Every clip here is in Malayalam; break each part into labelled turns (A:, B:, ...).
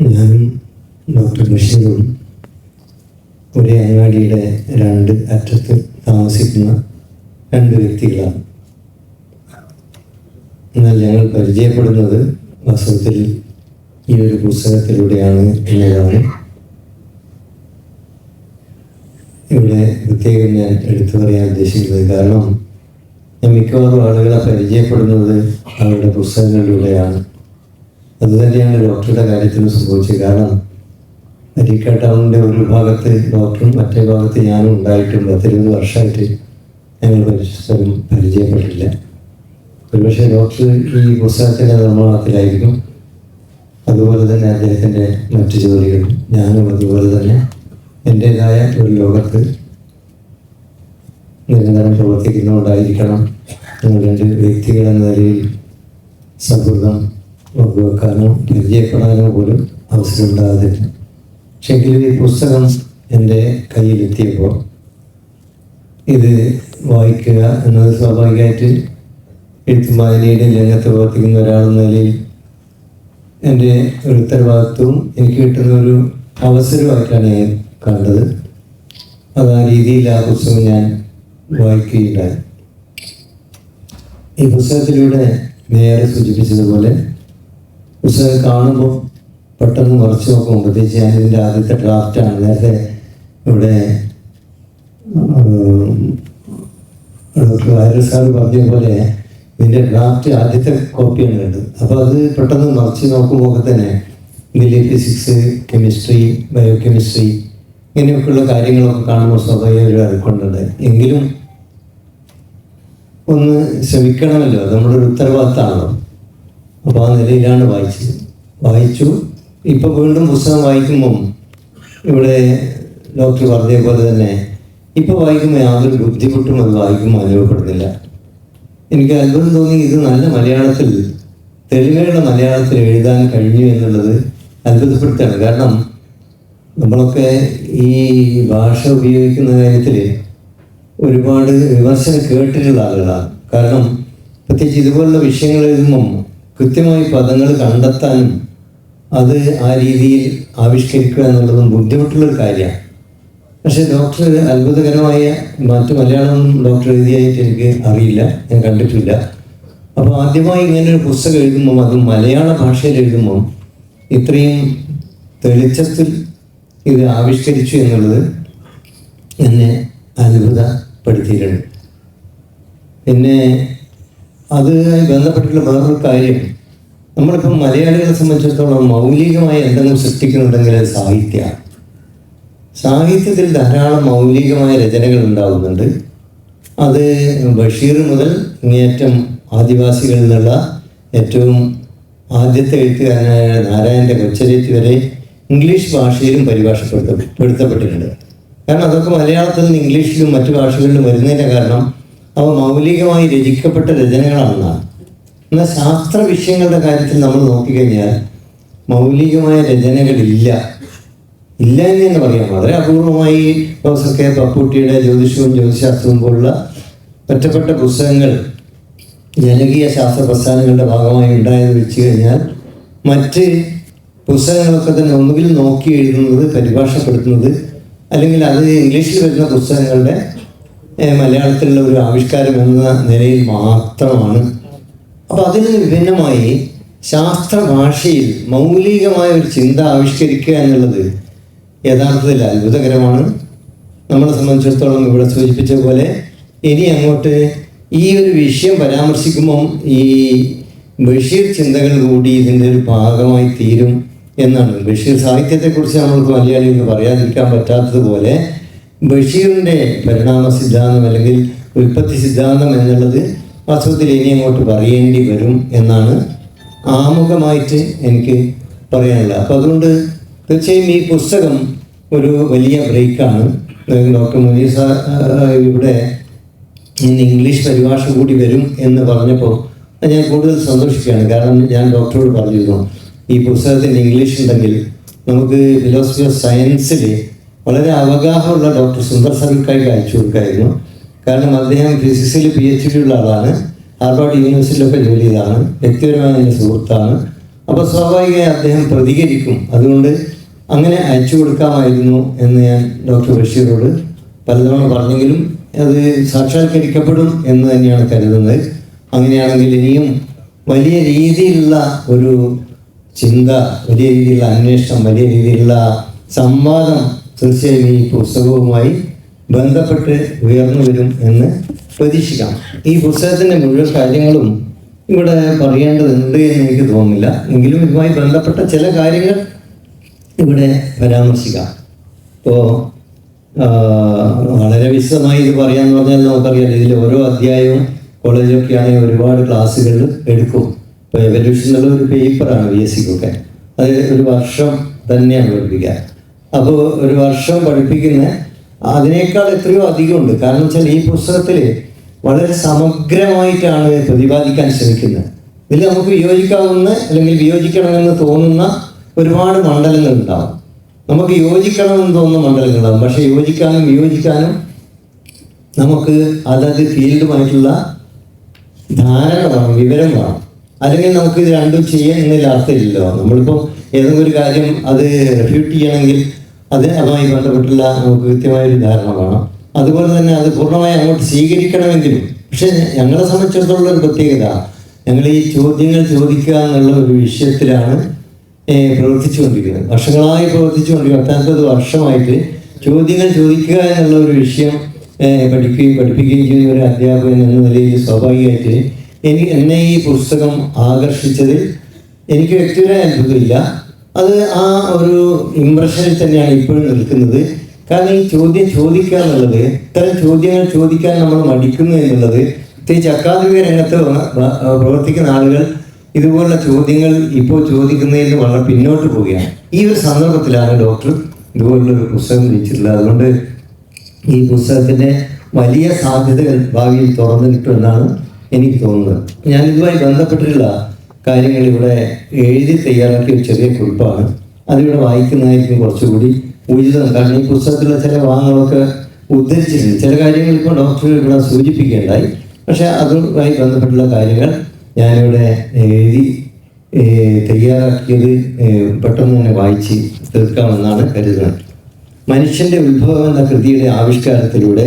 A: ഞാനും ഡോക്ടർ ബഷീറും ഒരേ അങ്ങാടിയുടെ രണ്ട് അറ്റത്ത് താമസിക്കുന്ന രണ്ട് വ്യക്തികളാണ്. എന്നാൽ ഞങ്ങൾ പരിചയപ്പെടുന്നത് വാസ്തവത്തിൽ ഈ ഒരു പുസ്തകത്തിലൂടെയാണ് എന്നതാണ്. ഇവിടെ പ്രത്യേകം ഞാൻ എടുത്തു പറയാൻ ഉദ്ദേശിക്കുന്നത് കാരണം ഞാൻ മിക്കവാറും ആളുകളെ പരിചയപ്പെടുന്നത് അവരുടെ പുസ്തകങ്ങളിലൂടെയാണ്. അതുതന്നെയാണ് ഡോക്ടറുടെ കാര്യത്തിന് സംഭവിച്ചത്. കാരണം അരിക്ക ടൗണിന്റെ ഒരു ഭാഗത്ത് ഡോക്ടറും മറ്റേ ഭാഗത്ത് ഞാനും ഉണ്ടായിട്ടുണ്ട്. പത്തിരുപത് വർഷമായിട്ട് ഞങ്ങൾ പരിശോധന പരിചയപ്പെട്ടില്ല ഒരുപക്ഷെ ഡോക്ടർ ഈ പുസ്തകത്തിന്റെ നിർമ്മാണത്തിലായിരിക്കും. അതുപോലെ തന്നെ അദ്ദേഹത്തിന്റെ മറ്റു ജോലികളും ഞാനും അതുപോലെ തന്നെ എന്റേതായ ഒരു ലോകത്ത് നിരന്തരം പ്രവർത്തിക്കുന്നുകൊണ്ടായിരിക്കണം ഞങ്ങൾ രണ്ട് വ്യക്തികൾ എന്ന നിലയിൽ സൗഹൃദം പങ്കുവെക്കാനോ പരിചയപ്പെടാനോ പോലും അവസരം പക്ഷേ എങ്കിലും ഈ പുസ്തകം എന്റെ കയ്യിലെത്തിയപ്പോൾ ഇത് വായിക്കുക എന്നത് സ്വാഭാവികമായിട്ട് എഴുത്തുമാലിയുടെ രംഗത്ത് പ്രവർത്തിക്കുന്ന ഒരാളെന്ന നിലയിൽ എന്റെ ഒരു ഉത്തരവാദിത്വവും എനിക്ക് കിട്ടുന്ന ഒരു അവസരമായിട്ടാണ് ഞാൻ കണ്ടത്. അത് ആ രീതിയിൽ ആ പുസ്തകം ഞാൻ വായിക്കുകയുണ്ടായി. ഈ പുസ്തകത്തിലൂടെ നേരെ സൂചിപ്പിച്ചതുപോലെ പുസ്തകം കാണുമ്പോൾ പെട്ടെന്ന് മറച്ചു നോക്കുമ്പോൾ പ്രത്യേകിച്ച് ഞാൻ ഇതിന്റെ ആദ്യത്തെ ഡ്രാഫ്റ്റാണ് നേരത്തെ ഇവിടെ വൈറസ് സാർ പറഞ്ഞ പോലെ ഇതിന്റെ ഡ്രാഫ്റ്റ് ആദ്യത്തെ കോപ്പിയാണ് കണ്ടത്. അപ്പോൾ അത് പെട്ടെന്ന് മറിച്ച് നോക്കുമ്പോൾ തന്നെ ഇതിൽ ഫിസിക്സ് കെമിസ്ട്രി ബയോ കെമിസ്ട്രി ഇങ്ങനെയൊക്കെയുള്ള കാര്യങ്ങളൊക്കെ കാണുമ്പോൾ സ്വാഭാവിക ഒരു എങ്കിലും ഒന്ന് ശ്രമിക്കണമല്ലോ. ഒരു ഉത്തരവാദിത്തമാണല്ലോ. അപ്പോൾ ആ നിലയിലാണ് വായിച്ചത്. വായിച്ചു. ഇപ്പോൾ വീണ്ടും പുസ്തകം വായിക്കുമ്പം ഇവിടെ ഡോക്ടർ പറഞ്ഞ പോലെ തന്നെ ഇപ്പോൾ വായിക്കുമ്പോൾ യാതൊരു ബുദ്ധിമുട്ടും അത് വായിക്കുമ്പോൾ അനുഭവപ്പെടുന്നില്ല. എനിക്ക് അത്ഭുതം തോന്നി ഇത് നല്ല മലയാളത്തിൽ തെളിവയുടെ മലയാളത്തിൽ എഴുതാൻ കഴിഞ്ഞു എന്നുള്ളത് അത്ഭുതപ്പെടുത്തുകയാണ് കാരണം നമ്മളൊക്കെ ഈ ഭാഷ ഉപയോഗിക്കുന്ന കാര്യത്തിൽ ഒരുപാട് വിമർശനം കേട്ടിട്ടുള്ള ആളുകളാണ്. കാരണം പ്രത്യേകിച്ച് ഇതുപോലുള്ള വിഷയങ്ങൾ എഴുതുമ്പം കൃത്യമായി പദങ്ങൾ കണ്ടെത്താനും അത് ആ രീതിയിൽ ആവിഷ്കരിക്കുക എന്നുള്ളതും ബുദ്ധിമുട്ടുള്ളൊരു കാര്യമാണ്. പക്ഷേ ഡോക്ടർ അത്ഭുതകരമായ മറ്റു മലയാളം ഡോക്ടർ എഴുതിയായിട്ട് എനിക്ക് അറിയില്ല ഞാൻ കണ്ടിട്ടില്ല. അപ്പോൾ ആദ്യമായി ഇങ്ങനെ ഒരു പുസ്തകം എഴുതുമ്പം അത് മലയാള ഭാഷയിൽ എഴുതുമ്പം ഇത്രയും തെളിച്ചത്തിൽ ഇത് ആവിഷ്കരിച്ചു എന്നുള്ളത് എന്നെ അത്ഭുതപ്പെടുത്തിയിട്ടുണ്ട്. പിന്നെ അതുമായി ബന്ധപ്പെട്ടിട്ടുള്ള വേറൊരു കാര്യം നമ്മളിപ്പം മലയാളികളെ സംബന്ധിച്ചിടത്തോളം മൗലികമായ എന്തെങ്കിലും സൃഷ്ടിക്കുന്നുണ്ടെങ്കിൽ അത് സാഹിത്യമാണ് സാഹിത്യത്തിൽ ധാരാളം മൗലികമായ രചനകൾ ഉണ്ടാകുന്നുണ്ട്. അത് ബഷീർ മുതൽ ഇങ്ങേറ്റം ആദിവാസികളിൽ നിന്നുള്ള ഏറ്റവും ആദ്യത്തെ എഴുത്തുകാരനായ നാരായണന്റെ കൊച്ചരേത്തി വരെ ഇംഗ്ലീഷ് ഭാഷയിലും പരിഭാഷപ്പെടുത്തപ്പെടുത്തപ്പെട്ടിട്ടുണ്ട് കാരണം അതൊക്കെ മലയാളത്തിൽ നിന്ന് ഇംഗ്ലീഷിലും മറ്റു ഭാഷകളിലും വരുന്നതിന്റെ കാരണം അവ മൗലികമായി രചിക്കപ്പെട്ട രചനകളാണെന്നാണ്. എന്നാൽ ശാസ്ത്ര വിഷയങ്ങളുടെ കാര്യത്തിൽ നമ്മൾ നോക്കിക്കഴിഞ്ഞാൽ മൗലികമായ രചനകളില്ല. ഇല്ല എന്ന് പറയാം. വളരെ അപൂർവമായി പ്രൊഫസർ കെ പപ്പൂട്ടിയുടെ ജ്യോതിഷവും ജ്യോതിശാസ്ത്രവും പോലുള്ള ഒറ്റപ്പെട്ട പുസ്തകങ്ങൾ ജനകീയ ശാസ്ത്ര പ്രസ്ഥാനങ്ങളുടെ ഭാഗമായി ഉണ്ടായത് വെച്ച് കഴിഞ്ഞാൽ മറ്റ് പുസ്തകങ്ങളൊക്കെ തന്നെ ഒന്നുകിൽ നോക്കി എഴുതുന്നത് പരിഭാഷപ്പെടുത്തുന്നത് അല്ലെങ്കിൽ അത് ഇംഗ്ലീഷിൽ വരുന്ന പുസ്തകങ്ങളുടെ മലയാളത്തിലുള്ള ഒരു ആവിഷ്കാരം എന്ന നിലയിൽ മാത്രമാണ് അപ്പോൾ അതിന് വിഭിന്നമായി ശാസ്ത്ര ഭാഷയിൽ മൗലികമായ ഒരു ചിന്ത ആവിഷ്കരിക്കുക എന്നുള്ളത് യഥാർത്ഥത്തിൽ അത്ഭുതകരമാണ്. നമ്മളെ സംബന്ധിച്ചിടത്തോളം ഇവിടെ സൂചിപ്പിച്ച പോലെ ഇനി അങ്ങോട്ട് ഈ ഒരു വിഷയം പരാമർശിക്കുമ്പം ഈ ബഷീർ ചിന്തകൾ കൂടി ഇതിന്റെ ഒരു ഭാഗമായി തീരും എന്നാണ്. ബഷീർ സാഹിത്യത്തെക്കുറിച്ച് നമ്മൾക്ക് മലയാളികൾക്ക് പറയാതിരിക്കാൻ പറ്റാത്തതുപോലെ ബഷീറിന്റെ പരിണാമ സിദ്ധാന്തം അല്ലെങ്കിൽ ഉൽപ്പത്തി സിദ്ധാന്തം എന്നുള്ളത് വാസ്തവത്തിൽ ഇനി അങ്ങോട്ട് പറയേണ്ടി വരും എന്നാണ് ആമുഖമായിട്ട് എനിക്ക് പറയാനുള്ളത്. അപ്പോൾ അതുകൊണ്ട് തീർച്ചയായും ഈ പുസ്തകം ഒരു വലിയ ബ്രേക്കാണ്. ഡോക്ടർ മുനീസ ഇവിടെ ഇന്ന് ഇംഗ്ലീഷ് പരിഭാഷ കൂടി വരും എന്ന് പറഞ്ഞപ്പോൾ ഞാൻ കൂടുതൽ സന്തോഷിക്കുകയാണ്. കാരണം ഞാൻ ഡോക്ടറോട് പറഞ്ഞിരുന്നു ഈ പുസ്തകത്തിന് ഇംഗ്ലീഷ് ഉണ്ടെങ്കിൽ നമുക്ക് ഫിലോസഫി ഓഫ് സയൻസിൽ വളരെ അവഗാഹമുള്ള ഡോക്ടർ സുന്ദർ സർക്കാർക്ക് അയച്ചു കൊടുക്കായിരുന്നു. കാരണം അദ്ദേഹം ഫിസിക്സിൽ പി എച്ച് ഡി ഉള്ള ആളാണ്. ഹാർവാർഡ് യൂണിവേഴ്സിറ്റിയിലൊക്കെ ജോലി ചെയ്താണ്. വ്യക്തിപരമായ എന്റെ സുഹൃത്താണ്. അപ്പോൾ സ്വാഭാവികമായി അദ്ദേഹം പ്രതികരിക്കും. അതുകൊണ്ട് അങ്ങനെ അയച്ചു കൊടുക്കാമായിരുന്നു എന്ന് ഞാൻ ഡോക്ടർ ബഷീറോട് പലതവണ പറഞ്ഞെങ്കിലും അത് സാക്ഷാത്കരിക്കപ്പെടും എന്ന് തന്നെയാണ് കരുതുന്നത്. അങ്ങനെയാണെങ്കിൽ ഇനിയും വലിയ രീതിയിലുള്ള ഒരു ചിന്ത വലിയ രീതിയിലുള്ള അന്വേഷണം വലിയ രീതിയിലുള്ള സംവാദം തീർച്ചയായും ഈ പുസ്തകവുമായി ബന്ധപ്പെട്ട് ഉയർന്നു വരും എന്ന് പ്രതീക്ഷിക്കാം. ഈ പുസ്തകത്തിന്റെ മുഴുവൻ കാര്യങ്ങളും ഇവിടെ പറയേണ്ടതുണ്ട് എന്ന് എനിക്ക് തോന്നുന്നില്ല. എങ്കിലും ഇതുമായി ബന്ധപ്പെട്ട ചില കാര്യങ്ങൾ ഇവിടെ പരാമർശിക്കാം. ഇപ്പോൾ വളരെ വിശദമായി ഇത് പറയാന്ന് പറഞ്ഞാൽ നമുക്കറിയാം. ഇതിൽ ഓരോ അധ്യായവും കോളേജിലൊക്കെ ആണെങ്കിൽ ഒരുപാട് ക്ലാസ്സുകൾ എടുക്കും. ഇപ്പോൾ എന്നുള്ള ഒരു പേപ്പറാണ് ബി എസ് സിക്കൊക്കെ അത് ഒരു വർഷം തന്നെയാണ് പഠിപ്പിക്കുക അപ്പോൾ ഒരു വർഷം പഠിപ്പിക്കുന്ന അതിനേക്കാൾ എത്രയോ അധികമുണ്ട്. കാരണം വെച്ചാൽ ഈ പുസ്തകത്തിൽ വളരെ സമഗ്രമായിട്ടാണ് പ്രതിപാദിക്കാൻ ശ്രമിക്കുന്നത്. ഇതിൽ നമുക്ക് വിയോജിക്കാവുന്ന അല്ലെങ്കിൽ വിയോജിക്കണമെന്ന് തോന്നുന്ന ഒരുപാട് മണ്ഡലങ്ങൾ ഉണ്ടാവും നമുക്ക് യോജിക്കണമെന്ന് തോന്നുന്ന മണ്ഡലങ്ങളുണ്ടാവും. പക്ഷേ യോജിക്കാനും വിയോജിക്കാനും നമുക്ക് അതത് ഫീൽഡുമായിട്ടുള്ള ധാരണ വേണം വിവരം വേണം. അല്ലെങ്കിൽ നമുക്ക് ഇത് രണ്ടും ചെയ്യുന്നതിൽ അർത്ഥമില്ലല്ലോ നമ്മളിപ്പോൾ ഏതെങ്കിലും ഒരു കാര്യം അത് റിഫ്യൂട്ട് ചെയ്യണമെങ്കിൽ അത് അതുമായി ബന്ധപ്പെട്ടുള്ള നമുക്ക് കൃത്യമായൊരു ധാരണ വേണം. അതുപോലെ തന്നെ അത് പൂർണമായി അങ്ങോട്ട് സ്വീകരിക്കണമെങ്കിലും. പക്ഷെ ഞങ്ങളെ സംബന്ധിച്ചിടത്തോളം ഒരു പ്രത്യേകത. ഞങ്ങൾ ഈ ചോദ്യങ്ങൾ ചോദിക്കുക എന്നുള്ള ഒരു വിഷയത്തിലാണ് പ്രവർത്തിച്ചുകൊണ്ടിരിക്കുന്നത്. വർഷങ്ങളായി പ്രവർത്തിച്ചുകൊണ്ടിരിക്കുന്നത് പത്താമത്തത് വർഷമായിട്ട് ചോദ്യങ്ങൾ ചോദിക്കുക എന്നുള്ള ഒരു വിഷയം പഠിക്കുകയും പഠിപ്പിക്കുകയും ചെയ്യുന്ന ഒരു അധ്യാപകൻ എന്ന നിലയിൽ സ്വാഭാവികമായിട്ട് എനിക്ക് എന്നെ ഈ പുസ്തകം ആകർഷിച്ചതിൽ എനിക്ക് വ്യക്തിപരമായ അത്ഭുതമില്ല. അത് ആ ഒരു ഇമ്പ്രഷനിൽ തന്നെയാണ് ഇപ്പോഴും നിൽക്കുന്നത്. കാരണം ഈ ചോദ്യം ചോദിക്കുക എന്നുള്ളത് ഇത്തരം ചോദ്യങ്ങൾ ചോദിക്കാൻ നമ്മൾ മടിക്കുന്നു എന്നുള്ളത് പ്രത്യേകിച്ച് അക്കാദമിക രംഗത്ത് പ്രവർത്തിക്കുന്ന ആളുകൾ ഇതുപോലുള്ള ചോദ്യങ്ങൾ ഇപ്പോൾ ചോദിക്കുന്നതിൽ വളരെ പിന്നോട്ട് പോവുകയാണ്. ഈ ഒരു സന്ദർഭത്തിലാണ് ഡോക്ടർ ഇതുപോലുള്ളൊരു പുസ്തകം രചിച്ചിട്ടുള്ളത്. അതുകൊണ്ട് ഈ പുസ്തകത്തിന്റെ വലിയ സാധ്യതകൾ ഭാവിയിൽ തുറന്നു കിട്ടുമെന്നാണ് എനിക്ക് തോന്നുന്നത്. ഞാൻ ഇതുമായി ബന്ധപ്പെട്ടിട്ടുള്ള കാര്യങ്ങൾ ഇവിടെ എഴുതി തയ്യാറാക്കിയ ഒരു ചെറിയ കുറിപ്പാണ്. അതിവിടെ വായിക്കുന്നതായിരിക്കും കുറച്ചുകൂടി ഉചിതം. കാരണം ഈ പുസ്തകത്തിലെ ചില ഭാഗങ്ങളൊക്കെ ഉദ്ധരിച്ചിട്ടുണ്ട്. ചില കാര്യങ്ങൾ ഇപ്പോൾ ഡോക്ടർ ഇവിടെ സൂചിപ്പിക്കേണ്ടായി. പക്ഷേ അതുമായി ബന്ധപ്പെട്ടുള്ള കാര്യങ്ങൾ ഞാനിവിടെ എഴുതി തയ്യാറാക്കിയത് പെട്ടെന്ന് തന്നെ വായിച്ച് തീർക്കാമെന്നാണ് കരുതുന്നത്. മനുഷ്യന്റെ ഉത്ഭവം എന്ന കൃതിയുടെ ആവിഷ്കാരത്തിലൂടെ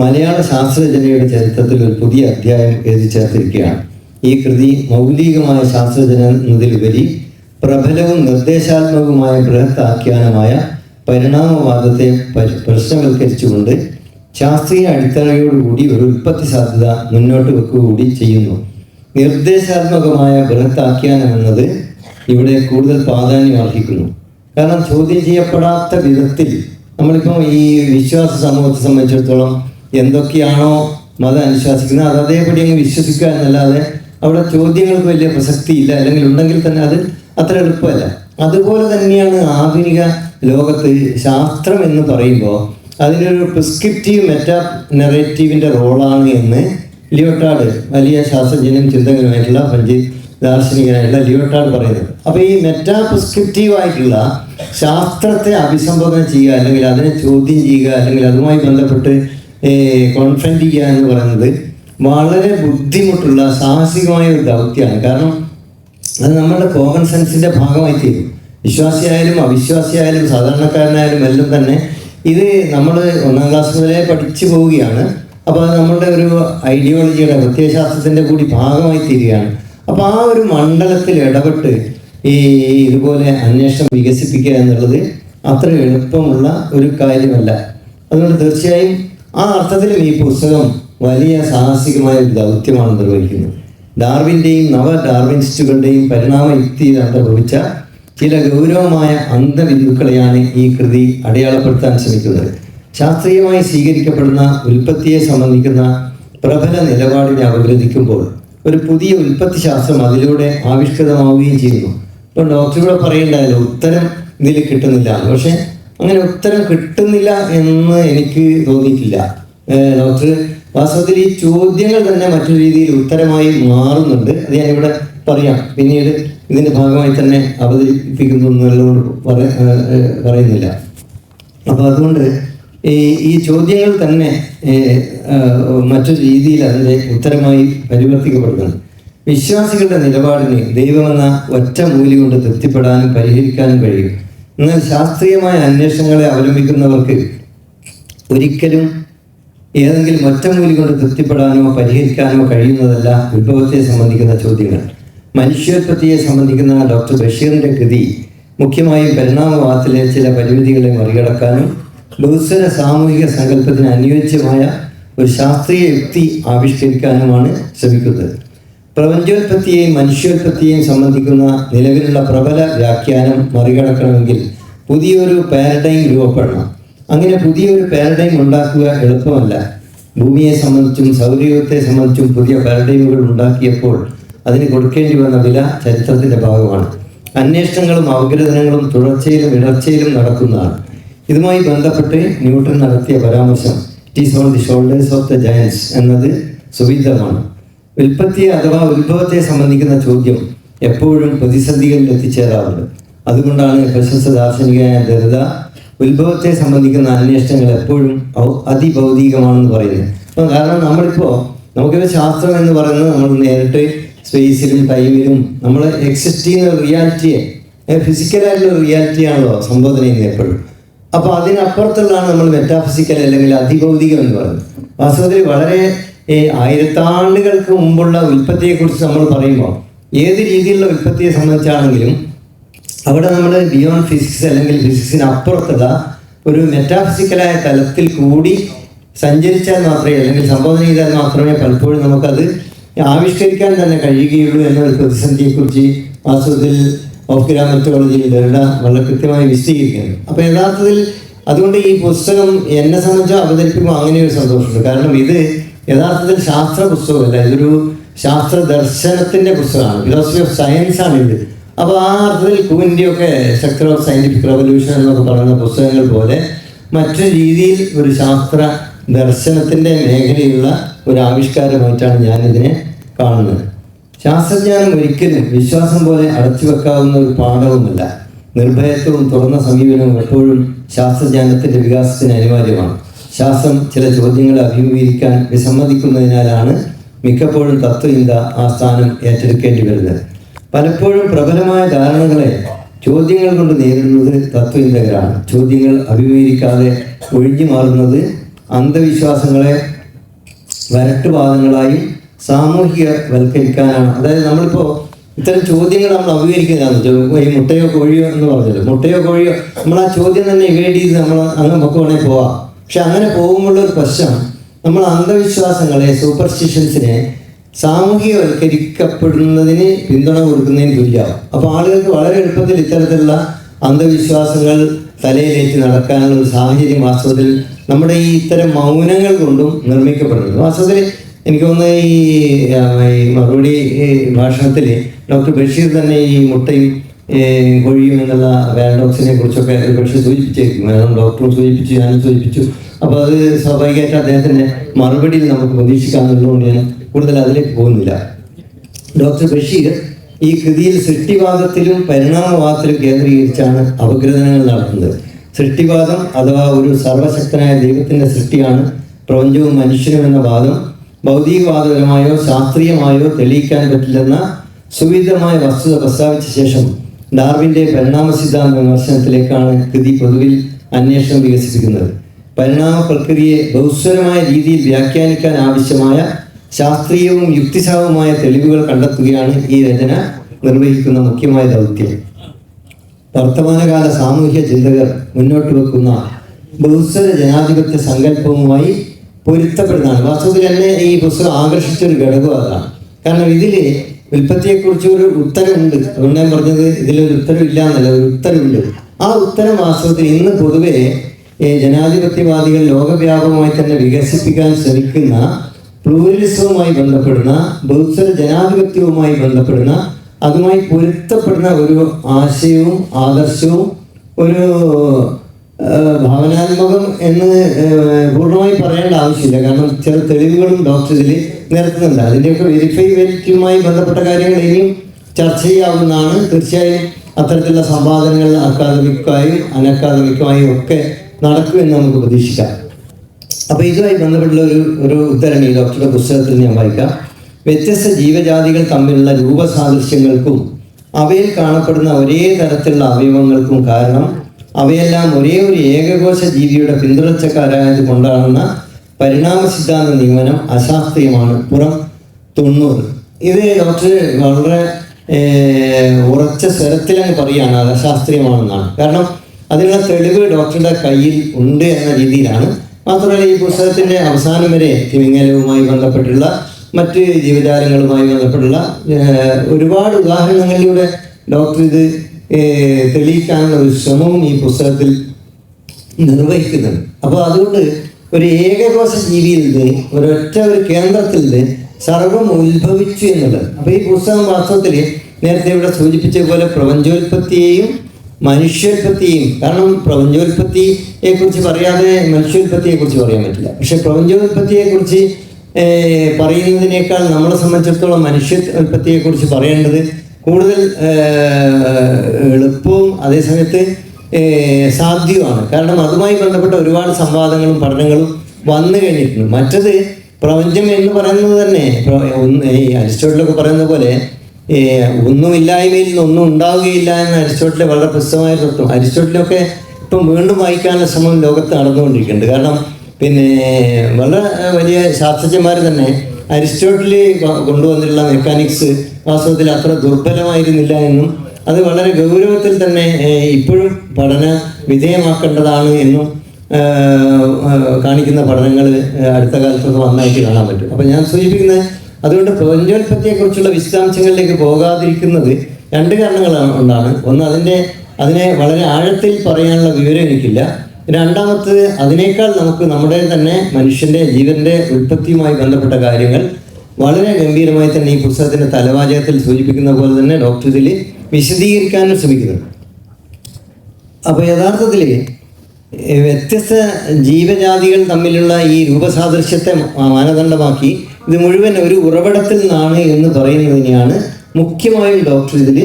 A: മലയാള ശാസ്ത്രരചനയുടെ ചരിത്രത്തിൽ ഒരു പുതിയ അധ്യായം എഴുതി ചേർത്തിരിക്കുകയാണ് ഈ കൃതി മൗലികമായ ശാസ്ത്രജ്ഞതിലുപരി പ്രബലവും നിർദ്ദേശാത്മകവുമായ ബൃഹത്ത് ആഖ്യാനമായ പരിണാമവാദത്തെ പരി- പ്രശ്നവൽക്കരിച്ചുകൊണ്ട് ശാസ്ത്രീയ അടിത്തറയോടുകൂടി ഒരു ഉൽപ്പത്തി സാധ്യത മുന്നോട്ട് വെക്കുക കൂടി ചെയ്യുന്നു. നിർദ്ദേശാത്മകമായ ബൃഹത്താഖ്യാനം എന്നത് ഇവിടെ കൂടുതൽ പ്രാധാന്യം അർഹിക്കുന്നു കാരണം ചോദ്യം ചെയ്യപ്പെടാത്ത വിധത്തിൽ നമ്മളിപ്പോൾ ഈ വിശ്വാസ സമൂഹത്തെ സംബന്ധിച്ചിടത്തോളം എന്തൊക്കെയാണോ മതം അനുശാസിക്കുന്നത് അത് അതേപടി അങ്ങ് വിശ്വസിക്കുക എന്നല്ലാതെ അവിടെ ചോദ്യങ്ങൾക്ക് വലിയ പ്രസക്തി ഇല്ല അല്ലെങ്കിൽ ഉണ്ടെങ്കിൽ തന്നെ അത് അത്ര എളുപ്പമല്ല. അതുപോലെ തന്നെയാണ് ആധുനിക ലോകത്ത് ശാസ്ത്രം എന്ന് പറയുമ്പോൾ അതിനൊരു പ്രിസ്ക്രിപ്റ്റീവ് മെറ്റാ നെറേറ്റീവിന്റെ റോളാണ് എന്ന് ലിയോട്ടാർഡ് വലിയ ശാസ്ത്രജ്ഞനും ചിന്തകനുമായിട്ടുള്ള ഫ്രഞ്ച് ദാർശനികനായിട്ടുള്ള ലിയോട്ടാർഡ് പറയുന്നത്. അപ്പോൾ ഈ മെറ്റാ പ്രിസ്ക്രിപ്റ്റീവ് ആയിട്ടുള്ള ശാസ്ത്രത്തെ അഭിസംബോധന ചെയ്യുക അല്ലെങ്കിൽ അതിനെ ചോദ്യം ചെയ്യുക അല്ലെങ്കിൽ അതുമായി ബന്ധപ്പെട്ട് കോൺഫ്രണ്ട് ചെയ്യുക എന്ന് പറയുന്നത് വളരെ ബുദ്ധിമുട്ടുള്ള സാഹസികമായ ഒരു ദൗത്യമാണ്. കാരണം അത് നമ്മളുടെ കോമൺ സെൻസിന്റെ ഭാഗമായി തീരും വിശ്വാസിയായാലും അവിശ്വാസിയായാലും സാധാരണക്കാരനായാലും എല്ലാം തന്നെ ഇത് നമ്മൾ ഒന്നാം ക്ലാസ് മുതലേ പഠിച്ചു പോവുകയാണ്. അപ്പോൾ അത് നമ്മളുടെ ഒരു ഐഡിയോളജിയുടെ പ്രത്യയശാസ്ത്രത്തിന്റെ കൂടി ഭാഗമായി തീരുകയാണ് അപ്പോൾ ആ ഒരു മണ്ഡലത്തിൽ ഇടപെട്ട് ഈ ഇതുപോലെ അന്വേഷണം വികസിപ്പിക്കുക എന്നുള്ളത് അത്ര എളുപ്പമുള്ള ഒരു കാര്യമല്ല. അതുകൊണ്ട് തീർച്ചയായും ആ അർത്ഥത്തിലും ഈ പുസ്തകം വലിയ സാഹസികമായ ഒരു ദൗത്യമാണ് നിർവഹിക്കുന്നത്. ഡാർവിന്റെയും നവ ഡാർവിനിസ്റ്റുകളുടെയും പരിണാമ യുക്തിയിൽ അന്തർഭവിച്ച ചില ഗൗരവമായ അന്ധവിന്ദുക്കളെയാണ് ഈ കൃതി അടയാളപ്പെടുത്താൻ ശ്രമിക്കുന്നത്. ശാസ്ത്രീയമായി സ്വീകരിക്കപ്പെടുന്ന ഉൽപ്പത്തിയെ സംബന്ധിക്കുന്ന പ്രബല നിലപാടിനെ അപഗ്രഥിക്കുമ്പോൾ ഒരു പുതിയ ഉൽപ്പത്തി ശാസ്ത്രം അതിലൂടെ ആവിഷ്കൃതമാവുകയും ചെയ്യുന്നു. ഇപ്പോൾ ഡോക്ടർ പറയേണ്ടതല്ലോ ഉത്തരം ഇതിൽ കിട്ടുന്നില്ല. പക്ഷെ അങ്ങനെ ഉത്തരം കിട്ടുന്നില്ല എന്ന് എനിക്ക് തോന്നിയിട്ടില്ല. ഡോക്ടർ വാസ്തവത്തിൽ ഈ ചോദ്യങ്ങൾ തന്നെ മറ്റൊരു രീതിയിൽ ഉത്തരമായി മാറുന്നുണ്ട്. അത് ഇവിടെ പറയാം. പിന്നീട് ഇതിന്റെ ഭാഗമായി തന്നെ അവതരിപ്പിക്കുന്നു എന്നുള്ളതുകൊണ്ട് പറയുന്നില്ല. അപ്പോൾ അതുകൊണ്ട് ഈ ഈ ചോദ്യങ്ങൾ തന്നെ മറ്റൊരു രീതിയിൽ അതിന്റെ ഉത്തരമായി പരിവർത്തിക്കപ്പെടുന്നത് വിശ്വാസികളുടെ നിലപാടിന് ദൈവമെന്ന ഒറ്റ മൂല്യം കൊണ്ട് തൃപ്തിപ്പെടാനും പരിഹരിക്കാനും കഴിയും. എന്നാൽ ശാസ്ത്രീയമായ അന്വേഷണങ്ങളെ അവലംബിക്കുന്നവർക്ക് ഒരിക്കലും ഏതെങ്കിലും ഒറ്റമൂലി കൊണ്ട് തൃപ്തിപ്പെടാനോ പരിഹരിക്കാനോ കഴിയുന്നതല്ല വിഭവത്തെ സംബന്ധിക്കുന്ന ചോദ്യങ്ങൾ. മനുഷ്യോത്പത്തിയെ സംബന്ധിക്കുന്ന ഡോക്ടർ ബഷീറിന്റെ കൃതി മുഖ്യമായും പരിണാമവാദത്തിലെ ചില പരിമിതികളെ മറികടക്കാനും ബഹുസ്വര സാമൂഹിക സങ്കല്പത്തിന് അനുയോജ്യമായ ഒരു ശാസ്ത്രീയ യുക്തി ആവിഷ്കരിക്കാനുമാണ് ശ്രമിക്കുന്നത്. പ്രപഞ്ചോത്പത്തിയെയും മനുഷ്യോത്പത്തിയെയും സംബന്ധിക്കുന്ന നിലവിലുള്ള പ്രബല വ്യാഖ്യാനം മറികടക്കണമെങ്കിൽ പുതിയൊരു പാരഡൈം രൂപപ്പെടണം. അങ്ങനെ പുതിയൊരു പാരഡൈം ഉണ്ടാക്കുക എളുപ്പമല്ല. ഭൂമിയെ സംബന്ധിച്ചും സൗരയൂഹത്തെ സംബന്ധിച്ചും പുതിയ പാരഡൈമുകൾ ഉണ്ടാക്കിയപ്പോൾ അതിന് കൊടുക്കേണ്ടി വന്ന വില ചരിത്രത്തിന്റെ ഭാഗമാണ്. അന്വേഷണങ്ങളും അവഗ്രഥനങ്ങളും തുടർച്ചയിലും ഇടർച്ചയിലും നടക്കുന്നതാണ്. ഇതുമായി ബന്ധപ്പെട്ട് ന്യൂട്ടൺ നടത്തിയ പരാമർശം tees on the shoulders of the giants എന്നത് സുവിധമാണ് ഉൽപ്പത്തിയെ അഥവാ ഉത്ഭവത്തെ സംബന്ധിക്കുന്ന ചോദ്യം എപ്പോഴും പ്രതിസന്ധികളിൽ എത്തിച്ചേരാറുണ്ട് അതുകൊണ്ടാണ് പ്രശസ്ത ദാർശനികനായ ദരിത ഉത്ഭവത്തെ സംബന്ധിക്കുന്ന അന്വേഷണങ്ങൾ എപ്പോഴും അതിഭൗതികമാണെന്ന് പറയുന്നത്. അപ്പം കാരണം നമ്മളിപ്പോൾ നമുക്കൊരു ശാസ്ത്രം എന്ന് പറയുന്നത് നമ്മൾ നേരിട്ട് സ്പേസിലും ടൈമിലും നമ്മൾ എക്സിസ്റ്റ് ചെയ്യുന്ന റിയാലിറ്റിയെ ഫിസിക്കലായിട്ടുള്ള റിയാലിറ്റിയാണല്ലോ സംബോധന ചെയ്യുന്നത് എപ്പോഴും. അപ്പോൾ അതിനപ്പുറത്തുള്ളതാണ് നമ്മൾ മെറ്റാഫിസിക്കൽ അല്ലെങ്കിൽ അതിഭൗതികം എന്ന് പറയുന്നത്. വാസ്തവത്തിൽ വളരെ ആയിരത്താണ്ടുകൾക്ക് മുമ്പുള്ള ഉൽപ്പത്തിയെക്കുറിച്ച് നമ്മൾ പറയുമ്പോൾ ഏത് രീതിയിലുള്ള ഉൽപ്പത്തിയെ സംബന്ധിച്ചാണെങ്കിലും അവിടെ നമ്മൾ ബിയോണ്ട് ഫിസിക്സ് അല്ലെങ്കിൽ ഫിസിക്സിന് അപ്പുറത്തുള്ള ഒരു മെറ്റാഫിസിക്കലായ തലത്തിൽ കൂടി സഞ്ചരിച്ചാൽ മാത്രമേ അല്ലെങ്കിൽ സംബോധന ചെയ്താൽ മാത്രമേ പലപ്പോഴും നമുക്കത് ആവിഷ്കരിക്കാൻ തന്നെ കഴിയുകയുള്ളൂ എന്നൊരു പ്രതിസന്ധിയെക്കുറിച്ച് വാസ്തവത്തിൽ ഓഫ് ഗ്രാമറ്റോളജി ഡെൽഡ വളരെ കൃത്യമായി വിശദീകരിക്കുന്നു. അപ്പോൾ യഥാർത്ഥത്തിൽ അതുകൊണ്ട് ഈ പുസ്തകം എന്നെ സംബന്ധിച്ച് അവതരിപ്പിക്കുമ്പോൾ അങ്ങനെ ഒരു സന്തോഷമുണ്ട്. കാരണം ഇത് യഥാർത്ഥത്തിൽ ശാസ്ത്ര പുസ്തകമല്ല ഇതൊരു ശാസ്ത്ര ദർശനത്തിന്റെ പുസ്തകമാണ്. ഫിലോസഫി ഓഫ് സയൻസ് ആണ് ഇത്. അപ്പോൾ ആ അർത്ഥത്തിൽ കുവിന്റെയൊക്കെ സെക്ടർ ഓഫ് സയന്റിഫിക് റവല്യൂഷൻ എന്നൊക്കെ പറയുന്ന പുസ്തകങ്ങൾ പോലെ മറ്റു രീതിയിൽ ഒരു ശാസ്ത്ര ദർശനത്തിന്റെ മേഖലയുള്ള ഒരു ആവിഷ്കാരമായിട്ടാണ് ഞാനിതിനെ കാണുന്നത്. ശാസ്ത്രജ്ഞാനം ഒരിക്കലും വിശ്വാസം പോലെ അടച്ചു വെക്കാവുന്ന ഒരു പാഠവുമല്ല. നിർഭയത്വവും തുറന്ന സമീപനവും എപ്പോഴും ശാസ്ത്രജ്ഞാനത്തിന്റെ വികാസത്തിന് അനിവാര്യമാണ്. ശാസ്ത്രം ചില ചോദ്യങ്ങളെ അഭിമുഖീകരിക്കാൻ വിസമ്മതിക്കുന്നതിനാലാണ് മിക്കപ്പോഴും തത്വചിന്ത ആ സ്ഥാനം ഏറ്റെടുക്കേണ്ടി വരുന്നത്. പലപ്പോഴും പ്രബലമായ ധാരണകളെ ചോദ്യങ്ങൾ കൊണ്ട് നേരിടുന്നത് തത്വചിന്തകരാണ്. ചോദ്യങ്ങൾ അഭിമുഖീകരിക്കാതെ ഒഴിഞ്ഞു മാറുന്നത് അന്ധവിശ്വാസങ്ങളെ വരട്ടുവാദങ്ങളായും സാമൂഹിക വൽക്കരിക്കാനാണ് അതായത് നമ്മളിപ്പോൾ ഇത്തരം ചോദ്യങ്ങൾ നമ്മൾ അഭിമുഖീകരിക്കുന്നതാണ്. ഈ മുട്ടയോ കോഴിയോ എന്ന് പറഞ്ഞത് മുട്ടയോ കോഴിയോ നമ്മൾ ആ ചോദ്യം തന്നെ ഇവേഡ് ചെയ്ത് നമ്മൾ അങ്ങനെ നമുക്ക് വേണേൽ പോവാം. പക്ഷെ അങ്ങനെ പോകുമ്പോഴുള്ള ഒരു പ്രശ്നം നമ്മൾ അന്ധവിശ്വാസങ്ങളെ സൂപ്പർസ്റ്റിഷൻസിനെ സാമൂഹികവൽക്കരിക്കപ്പെടുന്നതിന് പിന്തുണ കൊടുക്കുന്നതിന് തുല്യമാവും അപ്പോൾ ആളുകൾക്ക് വളരെ എളുപ്പത്തിൽ ഇത്തരത്തിലുള്ള അന്ധവിശ്വാസങ്ങൾ തലയിലേറ്റ് നടക്കാനുള്ള ഒരു സാഹചര്യം വാസ്തവത്തിൽ നമ്മുടെ ഈ ഇത്തരം മൗനങ്ങൾ കൊണ്ടും നിർമ്മിക്കപ്പെടുന്നത് വാസ്തവത്തിൽ എനിക്ക് തോന്നുന്നത് ഈ മറുപടി ഭാഷണത്തിൽ ഡോക്ടർ ബഷീർ തന്നെ ഈ മുട്ടയും കോഴിയും എന്നുള്ള വാൻഡോക്സിനെ കുറിച്ചൊക്കെ പക്ഷേ സൂചിപ്പിച്ചേക്കും ഡോക്ടറും സൂചിപ്പിച്ചു ഞാനും സൂചിപ്പിച്ചു. അപ്പോൾ അത് സ്വാഭാവികമായിട്ട് അദ്ദേഹത്തിന്റെ മറുപടിയിൽ നമുക്ക് പ്രതീക്ഷിക്കാമെന്നുള്ളതുകൊണ്ട് ഞാൻ കൂടുതൽ അതിലേക്ക് പോകുന്നില്ല. ഡോക്ടർ ബഷീർ ഈ കൃതിയിൽ സൃഷ്ടിവാദത്തിലും പരിണാമവാദത്തിലും കേന്ദ്രീകരിച്ചാണ് അപഗ്രഥനങ്ങൾ നടത്തുന്നത്. സൃഷ്ടിവാദം അഥവാ ഒരു സർവശക്തനായ ദൈവത്തിന്റെ സൃഷ്ടിയാണ് പ്രപഞ്ചവും മനുഷ്യനും എന്ന വാദം. ഭൗതികവാദപരമായോ ശാസ്ത്രീയമായോ തെളിയിക്കാൻ പറ്റില്ലെന്ന സുവിധമായ വസ്തുത പ്രസ്താവിച്ച ശേഷം ഡാർവിന്റെ പരിണാമ സിദ്ധാന്ത വിമർശനത്തിലേക്കാണ് കൃതി പൊതുവിൽ അന്വേഷണം വികസിപ്പിക്കുന്നത്. പരിണാമ പ്രക്രിയയെ ബഹുസ്വരമായ രീതിയിൽ വ്യാഖ്യാനിക്കാൻ ആവശ്യമായ ശാസ്ത്രീയവും യുക്തിസഹവുമായ തെളിവുകൾ കണ്ടെത്തുകയാണ് ഈ രചന നിർവഹിക്കുന്ന മുഖ്യമായ ദൗത്യം. വർത്തമാനകാല സാമൂഹ്യ ചിന്തകർ മുന്നോട്ട് വെക്കുന്ന ബഹുസ്വര ജനാധിപത്യ സങ്കല്പവുമായി പൊരുത്തപ്പെടുന്നതാണ്. വാസ്തുവിൽ എന്നെ ഈ പുസ്തകം ആകർഷിച്ച ഒരു ഘടകം അതാണ് കാരണം ഇതിൽ ഉൽപ്പത്തിയെക്കുറിച്ച് ഒരു ഉത്തരമുണ്ട്. അതുകൊണ്ട് ഞാൻ പറഞ്ഞത് ഇതിലൊരു ഉത്തരവില്ല എന്നല്ല ഒരു ഉത്തരവുണ്ട്. ആ ഉത്തരം വാസ്തവത്തിൽ ഇന്ന് പൊതുവെ ജനാധിപത്യവാദികൾ ലോകവ്യാപകമായി തന്നെ വികസിപ്പിക്കാൻ ശ്രമിക്കുന്ന പ്ലൂരലിസവുമായി ബന്ധപ്പെടുന്ന ബൗദ്ധ ജനാധിപത്യവുമായി ബന്ധപ്പെടുന്ന അതുമായി പൊരുത്തപ്പെടുന്ന ഒരു ആശയവും ആദർശവും ഒരു ഭാവനാത്മകം എന്ന് പൂർണമായി പറയേണ്ട ആവശ്യമില്ല. കാരണം ചില തെളിവുകളും ഡോക്ടർ ഇതിൽ നിരത്തുന്നുണ്ട്. അതിന്റെയൊക്കെ വെരിഫൈബിലിറ്റിയുമായി ബന്ധപ്പെട്ട കാര്യങ്ങൾ ഇനിയും ചർച്ച ചെയ്യാവുന്നതാണ്. തീർച്ചയായും അത്തരത്തിലുള്ള സംവാദങ്ങൾ അക്കാദമിക്കായും അനക്കാദമിക്കുമായും ഒക്കെ നടക്കുമെന്ന് നമുക്ക് പ്രതീക്ഷിക്കാം. അപ്പോൾ ഇതുമായി ബന്ധപ്പെട്ടുള്ള ഒരു ഒരു ഉദ്ധരണി ഡോക്ടറുടെ പുസ്തകത്തിൽ ഞാൻ വായിക്കാം. വ്യത്യസ്ത ജീവജാതികൾ തമ്മിലുള്ള രൂപസാദൃശ്യങ്ങൾക്കും അവയിൽ കാണപ്പെടുന്ന ഒരേ തരത്തിലുള്ള അവയവങ്ങൾക്കും കാരണം അവയെല്ലാം ഒരേ ഒരു ഏകകോശ ജീവിയുടെ പിന്തുടർച്ചക്കാരായത് കൊണ്ടാണെന്ന പരിണാമ സിദ്ധാന്ത നിയമനം അശാസ്ത്രീയമാണ്. പുറം തൊണ്ണൂറ്. ഇത് ഡോക്ടർ വളരെ ഉറച്ച സ്വരത്തിലങ്ങ് പറയുകയാണ് അത് അശാസ്ത്രീയമാണെന്നാണ്. കാരണം അതിനുള്ള തെളിവ് ഡോക്ടറുടെ കയ്യിൽ ഉണ്ട് എന്ന രീതിയിലാണ്. മാത്രമല്ല ഈ പുസ്തകത്തിന്റെ അവസാനം വരെ തിമിംഗലവുമായി ബന്ധപ്പെട്ടുള്ള മറ്റ് ജീവജാലങ്ങളുമായി ബന്ധപ്പെട്ടുള്ള ഒരുപാട് ഉദാഹരണങ്ങളിലൂടെ ഡോക്ടർ ഇത് തെളിയിക്കാനുള്ള ഒരു ശ്രമവും ഈ പുസ്തകത്തിൽ നിർവഹിക്കുന്നുണ്ട്. അപ്പോൾ അതുകൊണ്ട് ഒരു ഏകകോശ ജീവിയിൽ നിന്ന് ഒരൊറ്റ ഒരു കേന്ദ്രത്തിൽ നിന്ന് സർവം ഉത്ഭവിച്ചു എന്നുള്ളത്. അപ്പോൾ ഈ പുസ്തകം വാസ്തവത്തിൽ നേരത്തെ ഇവിടെ സൂചിപ്പിച്ച പോലെ പ്രപഞ്ചോൽപത്തിയെയും മനുഷ്യോൽപത്തിയെയും കാരണം പ്രപഞ്ചോൽപത്തിയെ കുറിച്ച് പറയാതെ മനുഷ്യോൽപത്തിയെ കുറിച്ച് പറയാൻ പറ്റില്ല. പക്ഷെ പ്രപഞ്ചോൽപത്തിയെ കുറിച്ച് പറയുന്നതിനേക്കാൾ നമ്മളെ സംബന്ധിച്ചിടത്തോളം മനുഷ്യോൽപത്തിയെ കുറിച്ച് പറയേണ്ടത് കൂടുതൽ എളുപ്പവും അതേസമയത്ത് സാധ്യവുമാണ്. കാരണം അതുമായി ബന്ധപ്പെട്ട ഒരുപാട് സംവാദങ്ങളും പഠനങ്ങളും വന്നു കഴിഞ്ഞിട്ടുണ്ട്. മറ്റത് പ്രപഞ്ചം എന്ന് പറയുന്നത് തന്നെ അരിസ്റ്റോട്ടിലൊക്കെ പറയുന്ന പോലെ ഒന്നുമില്ലായ്മയിൽ ഒന്നും ഉണ്ടാവുകയില്ല എന്ന് അരിസ്റ്റോട്ടിലെ വളരെ പ്രസിദ്ധമായ തത്വം അരിസ്റ്റോട്ടിലൊക്കെ ഇപ്പം വീണ്ടും വായിക്കാനുള്ള ശ്രമം ലോകത്ത് നടന്നുകൊണ്ടിരിക്കുന്നുണ്ട്. കാരണം പിന്നെ വളരെ വലിയ ശാസ്ത്രജ്ഞന്മാർ തന്നെ അരിസ്റ്റോട്ടിൽ കൊണ്ടുവന്നിട്ടുള്ള മെക്കാനിക്സ് വാസ്തവത്തിൽ അത്ര ദുർബലമായിരുന്നില്ല എന്നും അത് വളരെ ഗൗരവത്തിൽ തന്നെ ഇപ്പോഴും പഠന വിധേയമാക്കേണ്ടതാണ് എന്നും കാണിക്കുന്ന പഠനങ്ങൾ അടുത്ത കാലത്തൊക്കെ വന്നായിട്ട് കാണാൻ പറ്റും. അപ്പം ഞാൻ സൂചിപ്പിക്കുന്നത് അതുകൊണ്ട് പ്രപഞ്ചോൽപ്പത്തിയെക്കുറിച്ചുള്ള വിശദാംശങ്ങളിലേക്ക് പോകാതിരിക്കുന്നത് രണ്ട് കാരണങ്ങളാണ് കൊണ്ടാണ് ഒന്ന് അതിന്റെ അതിനെ വളരെ ആഴത്തിൽ പറയാനുള്ള വിവരം എനിക്കില്ല. രണ്ടാമത്തത് അതിനേക്കാൾ നമുക്ക് നമ്മുടെ തന്നെ മനുഷ്യന്റെ ജീവന്റെ ഉൽപ്പത്തിയുമായി ബന്ധപ്പെട്ട കാര്യങ്ങൾ വളരെ ഗംഭീരമായി തന്നെ ഈ പുസ്തകത്തിന്റെ തലവാചകത്തിൽ സൂചിപ്പിക്കുന്ന പോലെ തന്നെ ഡോക്ടർ ഇതിൽ വിശദീകരിക്കാനും ശ്രമിക്കുന്നുണ്ട്. അപ്പോൾ യഥാർത്ഥത്തിൽ വ്യത്യസ്ത ജീവജാതികൾ തമ്മിലുള്ള ഈ രൂപസാദൃശ്യത്തെ മാനദണ്ഡമാക്കി ഇത് മുഴുവൻ ഒരു ഉറവിടത്തിൽ നിന്നാണ് എന്ന് പറയുന്നതിനെയാണ് മുഖ്യമായും ഡോക്ടർ ഇതിൽ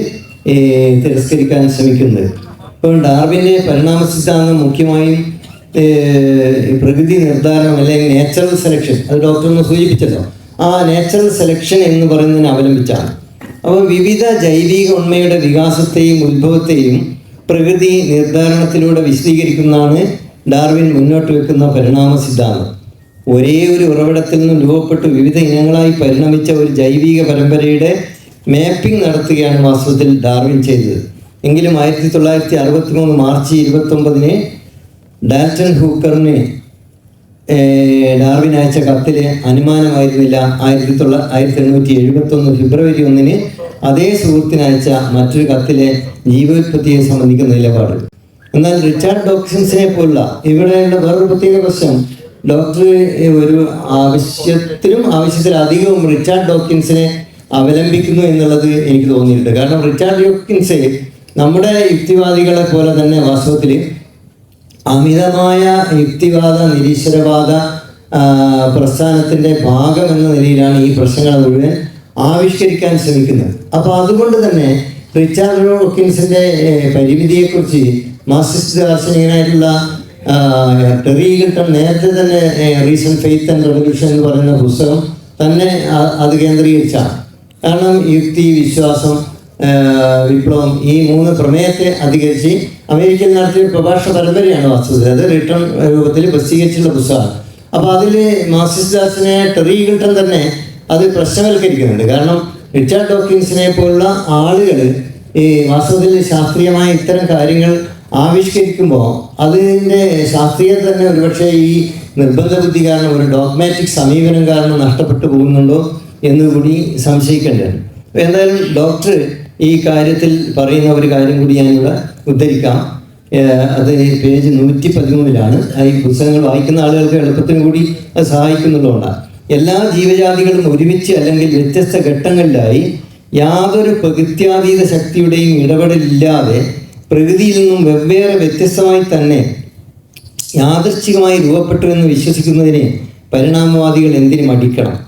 A: തിരസ്കരിക്കാൻ ശ്രമിക്കുന്നത്. ഇപ്പോൾ ഡാർവിന്റെ പരിണാമ സിദ്ധാന്തം മുഖ്യമായും പ്രകൃതി നിർദ്ധാരണം അല്ലെങ്കിൽ നാച്ചുറൽ സെലക്ഷൻ അത് ഡോക്ടർ ഒന്ന് സൂചിപ്പിച്ചല്ലോ. ആ നേച്ചറൽ സെലക്ഷൻ എന്ന് പറയുന്നതിനെ അവലംബിച്ചാണ്. അപ്പോൾ വിവിധ ജൈവിക ഉണ്മയുടെ വികാസത്തെയും ഉത്ഭവത്തെയും പ്രകൃതി നിർദ്ധാരണത്തിലൂടെ വിശദീകരിക്കുന്നതാണ് ഡാർവിൻ മുന്നോട്ട് വെക്കുന്ന പരിണാമ സിദ്ധാന്തം. ഒരേ ഒരു ഉറവിടത്തിൽ നിന്ന് രൂപപ്പെട്ട് വിവിധ ഇനങ്ങളായി പരിണമിച്ച ഒരു ജൈവിക പരമ്പരയുടെ മാപ്പിംഗ് നടത്തുകയാണ് വാസ്തവത്തിൽ ഡാർവിൻ ചെയ്തത്. എങ്കിലും ആയിരത്തി തൊള്ളായിരത്തി അറുപത്തി മൂന്ന് മാർച്ച് ഇരുപത്തൊമ്പതിന് ഡാൽറ്റൺ ഹൂക്കറിന് ഡാർവിൻ അയച്ച കത്തിൽ അനുമാനമായിരുന്നില്ല. ആയിരത്തി തൊള്ള ആയിരത്തി എണ്ണൂറ്റി എഴുപത്തി ഒന്ന് ഫെബ്രുവരി ഒന്നിന് അതേ സുഹൃത്തിന് അയച്ച മറ്റൊരു കത്തിലെ ജീവോത്പത്തിയെ സംബന്ധിക്കുന്ന നിലപാട്. എന്നാൽ റിച്ചാർഡ് ഡോക്സിൻസിനെ പോലുള്ള ഇവിടെയുള്ള വേറൊരു പ്രത്യേക പ്രശ്നം ഡോക്ടർ ഒരു ആവശ്യത്തിനും ആവശ്യത്തിലധികവും റിച്ചാർഡ് ഡോക്കിൻസിനെ അവലംബിക്കുന്നു എന്നുള്ളത് എനിക്ക് തോന്നിയിട്ടുണ്ട്. കാരണം റിച്ചാർഡ് ഡോക്കിൻസ് നമ്മുടെ യുക്തിവാദികളെ പോലെ തന്നെ വാസ്തവത്തിൽ അമിതമായ യുക്തിവാദ നിരീശ്വരവാദ പ്രസ്ഥാനത്തിന്റെ ഭാഗം എന്ന നിലയിലാണ് ഈ പ്രശ്നങ്ങൾ മുഴുവൻ ആവിഷ്കരിക്കാൻ ശ്രമിക്കുന്നത്. അപ്പോൾ അതുകൊണ്ട് തന്നെ റിച്ചാർഡ് ഡോക്കിൻസിന്റെ പരിമിതിയെക്കുറിച്ച് മാർക്സിസ്റ്റ് ദാർശനികനായിട്ടുള്ള ടെറി ഗിൽട്ടൺ നേരത്തെ തന്നെ റീസൺ ഫെയ്ത്ത് ആൻഡ് റെവല്യൂഷൻ എന്ന് പറയുന്ന പുസ്തകം തന്നെ അത് കേന്ദ്രീകരിച്ചാണ്. കാരണം യുക്തി വിശ്വാസം വിപ്ലവം ഈ മൂന്ന് പ്രമേയത്തെ അധികരിച്ച് അമേരിക്കയിൽ നടത്തിയ പ്രഭാഷണ പരമ്പരയാണ് വാസ്തുത. അത് റിട്ടേൺ രൂപത്തിൽ പ്രസിദ്ധീകരിച്ചിട്ടുള്ള പുസ്തകമാണ്. അപ്പോൾ അതിൽ മാർക്സിസ്റ്റ് ദാസിനെ ടെറി ഗിൽട്ടൺ തന്നെ അത് പ്രശ്നവൽക്കരിക്കുന്നുണ്ട്. കാരണം റിച്ചാർഡ് ഡോക്കിൻസിനെ പോലുള്ള ആളുകൾ ഈ വാസ്തവത്തിൽ ശാസ്ത്രീയമായ ഇത്തരം കാര്യങ്ങൾ ആവിഷ്കരിക്കുമ്പോൾ അതിന്റെ ശാസ്ത്രീയത തന്നെ ഒരുപക്ഷെ ഈ നിർബന്ധ ബുദ്ധി കാരണം ഒരു ഡോഗ്മാറ്റിക് സമീപനം കാരണം നഷ്ടപ്പെട്ടു പോകുന്നുണ്ടോ എന്നുകൂടി സംശയിക്കേണ്ടതാണ് അപ്പോൾ എന്തായാലും ഡോക്ടർ ഈ കാര്യത്തിൽ പറയുന്ന ഒരു കാര്യം കൂടി ഞാനിവിടെ ഉദ്ധരിക്കാം. അത് പേജ് നൂറ്റി പതിമൂന്നിലാണ് ഈ പുസ്തകങ്ങൾ വായിക്കുന്ന ആളുകൾക്ക് എളുപ്പത്തിന് കൂടി അത് സഹായിക്കുന്നുള്ളതുകൊണ്ടാണ് എല്ലാ ജീവജാതികളും ഒരുമിച്ച് അല്ലെങ്കിൽ വ്യത്യസ്ത ഘട്ടങ്ങളിലായി യാതൊരു പ്രകൃത്യാതീത ശക്തിയുടെയും ഇടപെടലില്ലാതെ പ്രകൃതിയിൽ നിന്നും വെവ്വേറെ വ്യത്യസ്തമായി തന്നെ യാദർശികമായി രൂപപ്പെട്ടു എന്ന് വിശ്വസിക്കുന്നതിനെ പരിണാമവാദികൾ എന്തിനു മടിക്കണം?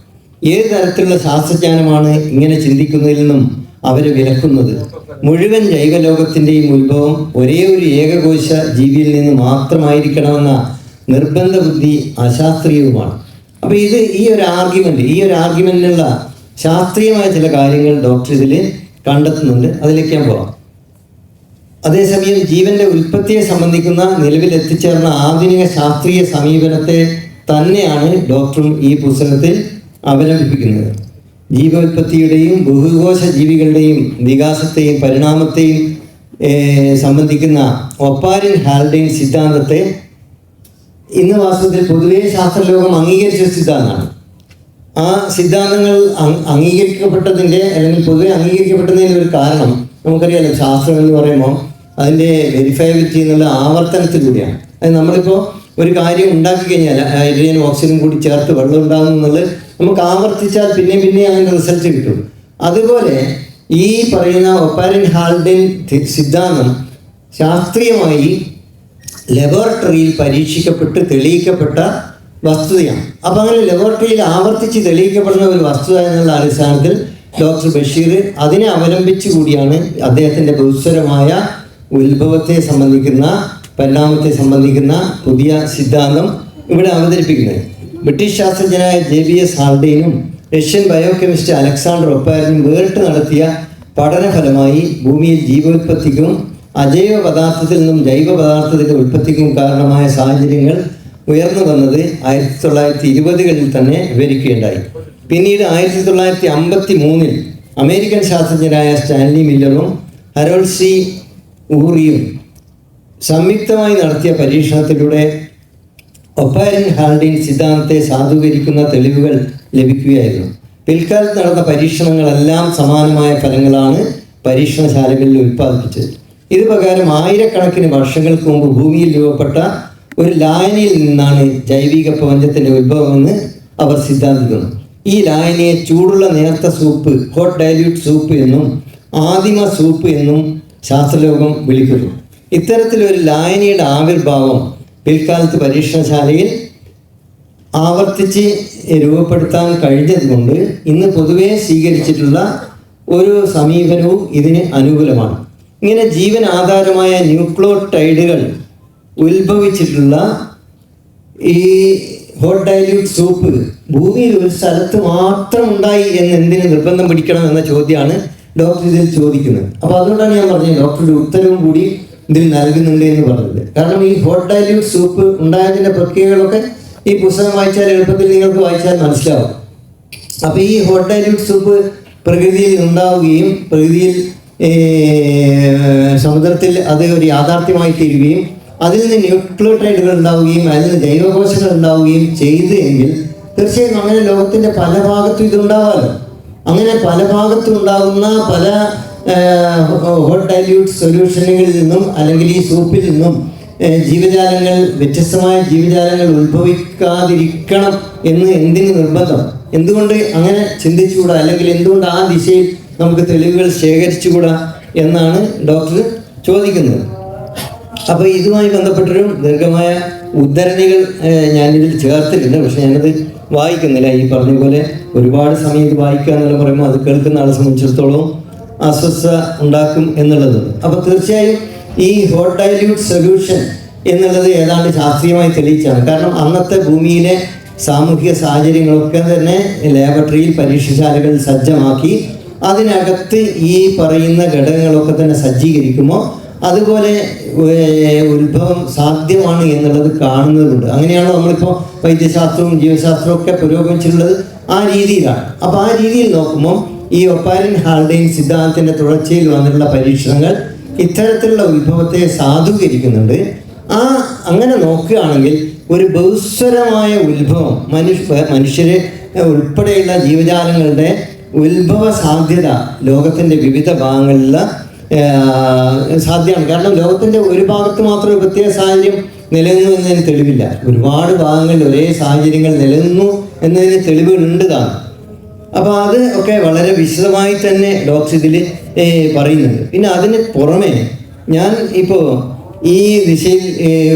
A: ഏത് തരത്തിലുള്ള ശാസ്ത്രജ്ഞാനമാണ് ഇങ്ങനെ ചിന്തിക്കുന്നതിൽ നിന്നും അവരെ വിലക്കുന്നത്? മുഴുവൻ ജൈവലോകത്തിന്റെയും ഉത്ഭവം ഒരേ ഒരു ഏകകോശ ജീവിയിൽ നിന്ന് മാത്രമായിരിക്കണമെന്ന നിർബന്ധ ബുദ്ധി അശാസ്ത്രീയവുമാണ്. അപ്പോൾ ഇത് ഈ ഒരു ആർഗ്യുമെന്റ് ഈ ഒരു ആർഗ്യുമെന്റിനുള്ള ശാസ്ത്രീയമായ ചില കാര്യങ്ങൾ ഡോക്ടർ ഇതിൽ കണ്ടെത്തുന്നുണ്ട്. അതിലേക്ക് ഞാൻ പോവാം. അതേസമയം ജീവന്റെ ഉൽപ്പത്തിയെ സംബന്ധിക്കുന്ന നിലവിൽ എത്തിച്ചേർന്ന ആധുനിക ശാസ്ത്രീയ സമീപനത്തെ തന്നെയാണ് ഡോക്ടറും ഈ പുസ്തകത്തിൽ അവലംബിപ്പിക്കുന്നത്. ജീവോൽപ്പത്തിയുടെയും ബഹുകോശ ജീവികളുടെയും വികാസത്തെയും പരിണാമത്തെയും സംബന്ധിക്കുന്ന ഒപ്പാരിൻ ഹാൽഡൈൻ സിദ്ധാന്തത്തെ ഇന്ന് വാസ്തവത്തിൽ പൊതുവേ ശാസ്ത്രലോകം അംഗീകരിച്ച സിദ്ധാന്തമാണ്. ആ സിദ്ധാന്തങ്ങൾ അംഗീകരിക്കപ്പെട്ടതിന്റെ അല്ലെങ്കിൽ പൊതുവെ അംഗീകരിക്കപ്പെട്ടതിന്റെ ഒരു കാരണം നമുക്കറിയാലോ ശാസ്ത്രം എന്ന് പറയുമ്പോൾ അതിന്റെ വെരിഫയബിലിറ്റി എന്നുള്ള ആവർത്തനത്തിലൂടെയാണ് അത് നമ്മളിപ്പോൾ ഒരു കാര്യം ഉണ്ടാക്കി കഴിഞ്ഞാൽ ഹൈഡ്രജൻ ഓക്സിജനും കൂടി ചേർത്ത് വെള്ളം ഉണ്ടാകും എന്നുള്ളത് നമുക്ക് ആവർത്തിച്ചാൽ പിന്നെ പിന്നെ അതിന്റെ റിസൾട്ട് കിട്ടും. അതുപോലെ ഈ പറയുന്ന ഒപ്പാരൻ ഹാൾഡൻ സിദ്ധാന്തം ശാസ്ത്രീയമായി ലബോറട്ടറിയിൽ പരീക്ഷിക്കപ്പെട്ട് തെളിയിക്കപ്പെട്ട വസ്തുതയാണ്. അപ്പം അങ്ങനെ ലബോറട്ടറിയിൽ ആവർത്തിച്ച് തെളിയിക്കപ്പെടുന്ന ഒരു വസ്തുത എന്നുള്ള അടിസ്ഥാനത്തിൽ ഡോക്ടർ ബഷീർ അതിനെ അവലംബിച്ചു കൂടിയാണ് അദ്ദേഹത്തിന്റെ ബഹുസ്വരമായ ഉത്ഭവത്തെ സംബന്ധിക്കുന്ന പരിണാമത്തെ സംബന്ധിക്കുന്ന പുതിയ സിദ്ധാന്തം ഇവിടെ അവതരിപ്പിക്കുന്നത്. ബ്രിട്ടീഷ് ശാസ്ത്രജ്ഞനായ ജെ ബി എസ് ഹാൾഡേനും റഷ്യൻ ബയോകെമിസ്റ്റ് അലക്സാണ്ടർ ഒപ്പാരനും വേറിട്ട് നടത്തിയ പഠനഫലമായി ഭൂമിയിൽ ജീവോത്പത്തിക്കും അജൈവ പദാർത്ഥത്തിൽ നിന്നും ജൈവ പദാർത്ഥത്തിന്റെ ഉൽപ്പത്തിക്കും കാരണമായ സാഹചര്യങ്ങൾ ഉയർന്നു വന്നത് ആയിരത്തി തൊള്ളായിരത്തി ഇരുപതുകളിൽ തന്നെ വിവരിക്കുകയുണ്ടായി. പിന്നീട് ആയിരത്തി തൊള്ളായിരത്തി അമ്പത്തി മൂന്നിൽ അമേരിക്കൻ ശാസ്ത്രജ്ഞരായ സ്റ്റാൻലി മില്ലറും ഹരോൾഡ് സി. ഊറിയും സംയുക്തമായി നടത്തിയ പരീക്ഷണത്തിലൂടെ ഒപ്പാരൻ ഹാൾഡിൻ സിദ്ധാന്തത്തെ സാധൂകരിക്കുന്ന തെളിവുകൾ ലഭിക്കുകയായിരുന്നു. പിൽക്കാലത്ത് നടന്ന പരീക്ഷണങ്ങളെല്ലാം സമാനമായ ഫലങ്ങളാണ് പരീക്ഷണശാലകളിൽ ഉൽപ്പാദിപ്പിച്ചത്. ഇത് പ്രകാരം ആയിരക്കണക്കിന് വർഷങ്ങൾക്ക് മുമ്പ് ഭൂമിയിൽ രൂപപ്പെട്ട ഒരു ലായനിയിൽ നിന്നാണ് ജൈവിക പ്രപഞ്ചത്തിന്റെ ഉത്ഭവമെന്ന് അവർ സിദ്ധാന്തിക്കുന്നു. ഈ ലായനിയെ ചൂടുള്ള നേർത്ത സൂപ്പ് ഹോട്ട് ഡൈല്യൂട്ട് സൂപ്പ് എന്നും ആദിമ സൂപ്പ് എന്നും ശാസ്ത്രലോകം വിളിക്കുന്നു. ഇത്തരത്തിലൊരു ലായനിയുടെ ആവിർഭാവം പിൽക്കാലത്ത് പരീക്ഷണശാലയിൽ ആവർത്തിച്ച് രൂപപ്പെടുത്താൻ കഴിഞ്ഞതുകൊണ്ട് ഇന്ന് പൊതുവെ സ്വീകരിച്ചിട്ടുള്ള ഒരു സമീപനവും ഇതിന് അനുകൂലമാണ്. ഇങ്ങനെ ജീവൻ ആധാരമായ ന്യൂക്ലോടൈഡുകൾ ഉത്ഭവിച്ചിട്ടുള്ള ഈ ഹോട്ട് ഡൈല്യൂട്ട് സൂപ്പ് ഭൂമിയിൽ ഒരു സ്ഥലത്ത് മാത്രം ഉണ്ടായി എന്ന് എന്തിന് നിർബന്ധം പിടിക്കണം എന്ന ചോദ്യമാണ് ഡോക്ടർ ഇതിൽ ചോദിക്കുന്നത്. അപ്പോൾ അതുകൊണ്ടാണ് ഞാൻ പറഞ്ഞത് ഡോക്ടറുടെ ഉത്തരവും കൂടി ഇതിൽ നൽകുന്നുണ്ട് എന്ന് പറഞ്ഞത്. കാരണം ഈ ഹോട്ട് ഡൈല്യൂട്ട് സൂപ്പ് ഉണ്ടായതിന്റെ പ്രക്രിയകളൊക്കെ ഈ പുസ്തകം വായിച്ചാൽ എളുപ്പത്തിൽ നിങ്ങൾക്ക് വായിച്ചാൽ മനസ്സിലാവും. അപ്പോൾ ഈ ഹോട്ട് ഡൈല്യൂട്ട് സൂപ്പ് പ്രകൃതിയിൽ ഉണ്ടാവുകയും പ്രകൃതിയിൽ സമുദ്രത്തിൽ അത് ഒരു യാഥാർത്ഥ്യമായി തീരുകയും അതിൽ നിന്ന് ന്യൂക്ലിയോട്ടൈഡുകൾ ഉണ്ടാവുകയും അതിൽ നിന്ന് ജൈവകോശങ്ങൾ ഉണ്ടാവുകയും ചെയ്തു എങ്കിൽ തീർച്ചയായും അങ്ങനെ ലോകത്തിന്റെ പല ഭാഗത്തും ഇതുണ്ടാവാമല്ലോ അങ്ങനെ പല ഭാഗത്തും ഉണ്ടാകുന്ന പല ഹോട്ട് ഡൈല്യൂട്ട് സൊല്യൂഷനുകളിൽ നിന്നും അല്ലെങ്കിൽ ഈ സൂപ്പിൽ നിന്നും ജീവജാലങ്ങൾ വ്യത്യസ്തമായ ജീവജാലങ്ങൾ ഉത്ഭവിക്കാതിരിക്കണം എന്ന് എന്തിന് നിർബന്ധം? എന്തുകൊണ്ട് അങ്ങനെ ചിന്തിച്ചുകൂടാ? അല്ലെങ്കിൽ എന്തുകൊണ്ട് ആ ദിശയിൽ നമുക്ക് തെളിവുകൾ ശേഖരിച്ചുകൂടാ? എന്നാണ് ഡോക്ടർ ചോദിക്കുന്നത്. അപ്പോൾ ഇതുമായി ബന്ധപ്പെട്ടൊരു ദീർഘമായ ഉദ്ധരണികൾ ഞാനിതിൽ ചേർത്തിട്ടുണ്ട്. പക്ഷെ ഞാനത് വായിക്കുന്നില്ല. ഈ പറഞ്ഞ പോലെ ഒരുപാട് സമയം ഇത് വായിക്കുക എന്നുള്ള പറയുമ്പോൾ അത് കേൾക്കുന്ന ആളെ സംബന്ധിച്ചിടത്തോളം അസ്വസ്ഥ ഉണ്ടാക്കും എന്നുള്ളത്. അപ്പോൾ തീർച്ചയായും ഈ ഹോട്ട് ഡൈല്യൂട്ട് സൊല്യൂഷൻ എന്നുള്ളത് ഏതാണ്ട് ശാസ്ത്രീയമായി തെളിയിച്ചാണ്. കാരണം അന്നത്തെ ഭൂമിയിലെ സാമൂഹിക സാഹചര്യങ്ങളൊക്കെ തന്നെ ലാബറട്ടറിയിൽ പരീക്ഷശാലകൾ സജ്ജമാക്കി അതിനകത്ത് ഈ പറയുന്ന ഘടകങ്ങളൊക്കെ തന്നെ സജ്ജീകരിക്കുമ്പോൾ അതുപോലെ ഉത്ഭവം സാധ്യമാണ് എന്നുള്ളത് കാണുന്നതുണ്ട്. അങ്ങനെയാണോ നമ്മളിപ്പോൾ വൈദ്യശാസ്ത്രവും ജീവശാസ്ത്രവും ഒക്കെ പുരോഗമിച്ചിട്ടുള്ളത്? ആ രീതിയിലാണ്. അപ്പോൾ ആ രീതിയിൽ നോക്കുമ്പോൾ ഈ ഒപ്പാരൻ ഹാൾഡെയിൻ സിദ്ധാന്തത്തിന്റെ തുടർച്ചയിൽ വന്നിട്ടുള്ള പരീക്ഷണങ്ങൾ ഇത്തരത്തിലുള്ള ഉത്ഭവത്തെ സാധൂകരിക്കുന്നുണ്ട്. ആ അങ്ങനെ നോക്കുകയാണെങ്കിൽ ഒരു ബഹുസ്വരമായ ഉത്ഭവം മനുഷ്യ മനുഷ്യരെ ഉൾപ്പെടെയുള്ള ജീവജാലങ്ങളുടെ ഉത്ഭവ സാധ്യത ലോകത്തിന്റെ വിവിധ ഭാഗങ്ങളിലുള്ള സാധ്യമാണ് കാരണം ലോകത്തിന്റെ ഒരു ഭാഗത്ത് മാത്രം ഒരു പ്രത്യേക സാഹചര്യം നിലനിന്നു എന്നതിന് തെളിവില്ല. ഒരുപാട് ഭാഗങ്ങളിൽ ഒരേ സാഹചര്യങ്ങൾ നിലനിന്നു എന്നതിന് തെളിവുണ്ട് താൻ അപ്പോൾ അത് ഒക്കെ വളരെ വിശദമായി തന്നെ ഡോക്സ് ഇതിൽ പറയുന്നുണ്ട്. പിന്നെ അതിന് പുറമെ ഞാൻ ഇപ്പോൾ ഈ ദിശയിൽ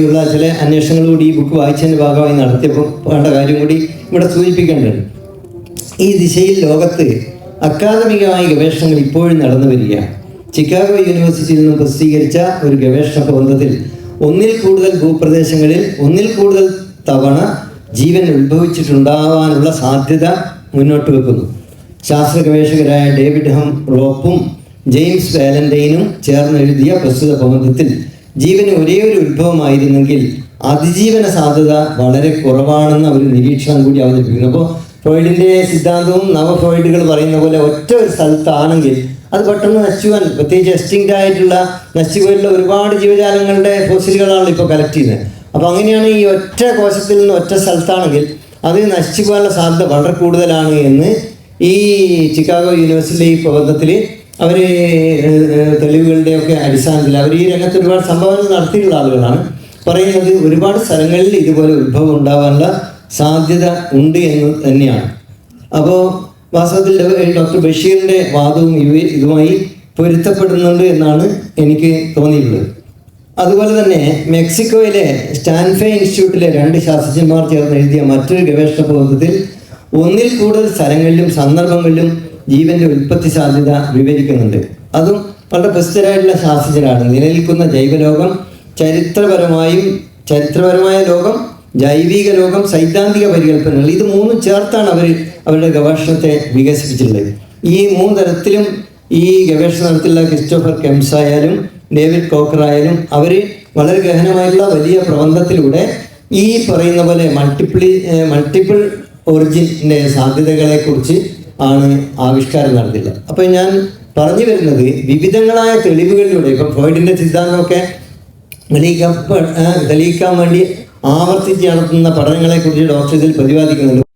A: ഉള്ള ചില അന്വേഷണങ്ങൾ കൂടി ഈ ബുക്ക് വായിച്ചതിന്റെ ഭാഗമായി നടത്തിയപ്പോൾ വേണ്ട കാര്യം കൂടി ഇവിടെ സൂചിപ്പിക്കേണ്ടത് ഈ ദിശയിൽ ലോകത്ത് അക്കാദമികമായ ഗവേഷണങ്ങൾ ഇപ്പോഴും നടന്നു വരികയാണ്. ചിക്കാഗോ യൂണിവേഴ്സിറ്റിയിൽ നിന്നും പ്രസിദ്ധീകരിച്ച ഒരു ഗവേഷണ പ്രബന്ധത്തിൽ ഒന്നിൽ കൂടുതൽ ഭൂപ്രദേശങ്ങളിൽ ഒന്നിൽ കൂടുതൽ തവണ ജീവൻ ഉത്ഭവിച്ചിട്ടുണ്ടാകാനുള്ള സാധ്യത മുന്നോട്ട് വെക്കുന്നു. ശാസ്ത്ര ഗവേഷകരായ ഡേവിഡ് ഹം റോപ്പും ജെയിംസ് വാലന്റൈനും ചേർന്ന് എഴുതിയ പ്രസ്തുത പ്രബന്ധത്തിൽ ജീവന് ഒരേ ഒരു ഉത്ഭവമായിരുന്നെങ്കിൽ അതിജീവന സാധ്യത വളരെ കുറവാണെന്ന് അവർ നിരീക്ഷണം കൂടി അവതരിപ്പിക്കുന്നു. അപ്പോൾ ഫ്രോയിഡിന്റെ സിദ്ധാന്തവും നവ ഫ്രോയിഡുകൾ പറയുന്ന പോലെ ഒറ്റ ഒരു സ്ഥലത്താണെങ്കിൽ അത് പെട്ടെന്ന് നശിക്കുവാൻ പ്രത്യേകിച്ച് എക്സ്റ്റിങ്റ്റ് ആയിട്ടുള്ള നശിക്കുവാനുള്ള ഒരുപാട് ജീവജാലങ്ങളുടെ ഫോസിലുകളാണ് ഇപ്പോൾ കളക്ട് ചെയ്യുന്നത്. അപ്പോൾ അങ്ങനെയാണ് ഈ ഒറ്റ കോശത്തിൽ നിന്ന് ഒറ്റ സ്ഥലത്താണെങ്കിൽ അത് നശിച്ചു പോകാനുള്ള സാധ്യത വളരെ കൂടുതലാണ് എന്ന് ഈ ചിക്കാഗോ യൂണിവേഴ്സിറ്റിയിലെ ഈ പ്രബന്ധത്തിൽ അവർ തെളിവുകളുടെയൊക്കെ അടിസ്ഥാനത്തിൽ അവർ ഈ രംഗത്ത് ഒരുപാട് സംഭാവന നടത്തിയിട്ടുള്ള ആളുകളാണ്. പറയുന്നത് ഒരുപാട് സ്ഥലങ്ങളിൽ ഇതുപോലെ ഉത്ഭവം ഉണ്ടാകാനുള്ള സാധ്യത ഉണ്ട് എന്ന് തന്നെയാണ്. അപ്പോൾ വാസ്തവത്തിൽ ഡോക്ടർ ബഷീറിന്റെ വാദവും ഇവ ഇതുമായി പൊരുത്തപ്പെടുന്നുണ്ട് എന്നാണ് എനിക്ക് തോന്നിയിട്ടുള്ളത്. അതുപോലെ തന്നെ മെക്സിക്കോയിലെ സ്റ്റാൻഫേ ഇൻസ്റ്റിറ്റ്യൂട്ടിലെ രണ്ട് ശാസ്ത്രജ്ഞന്മാർ ചേർന്ന് എഴുതിയ മറ്റൊരു ഗവേഷണ പ്രബന്ധത്തിൽ ഒന്നിൽ കൂടുതൽ സ്ഥലങ്ങളിലും സന്ദർഭങ്ങളിലും ജീവന്റെ ഉൽപ്പത്തി സാധ്യത വിവരിക്കുന്നുണ്ട്. അതും വളരെ പ്രസിദ്ധരായിട്ടുള്ള ശാസ്ത്രജ്ഞരാണ്. നിലനിൽക്കുന്ന ജൈവലോകം ചരിത്രപരമായും ചരിത്രപരമായ ലോകം ജൈവിക ലോകം സൈദ്ധാന്തിക പരികല്പനകൾ ഇത് മൂന്നും ചേർത്താണ് അവർ അവരുടെ ഗവേഷണത്തെ വികസിപ്പിച്ചിട്ടുള്ളത്. ഈ മൂന്ന് തരത്തിലും ഈ ഗവേഷണ നടത്തിയുള്ള ക്രിസ്റ്റോഫർ കെംസ് ആയാലും ഡേവിഡ് കോക്കർ ആയാലും അവർ വളരെ ഗഹനമായിട്ടുള്ള വലിയ പ്രബന്ധത്തിലൂടെ ഈ പറയുന്ന പോലെ മൾട്ടിപ്പിളി മൾട്ടിപ്പിൾ ഒറിജിന്റെ സാധ്യതകളെക്കുറിച്ച് ആണ് ആവിഷ്കാരം നടത്തിയിട്ടുള്ളത്. അപ്പോൾ ഞാൻ പറഞ്ഞു വരുന്നത് വിവിധങ്ങളായ തെളിവുകളിലൂടെ ഇപ്പം ഫ്രോയിഡിന്റെ സിദ്ധാന്തമൊക്കെ തെളിയിക്കാൻ തെളിയിക്കാൻ വേണ്ടി ആവർത്തിച്ച് നടത്തുന്ന പഠനങ്ങളെക്കുറിച്ച് ഡോക്ടർ ഇതിൽ പ്രതിപാദിക്കുന്നുണ്ട്.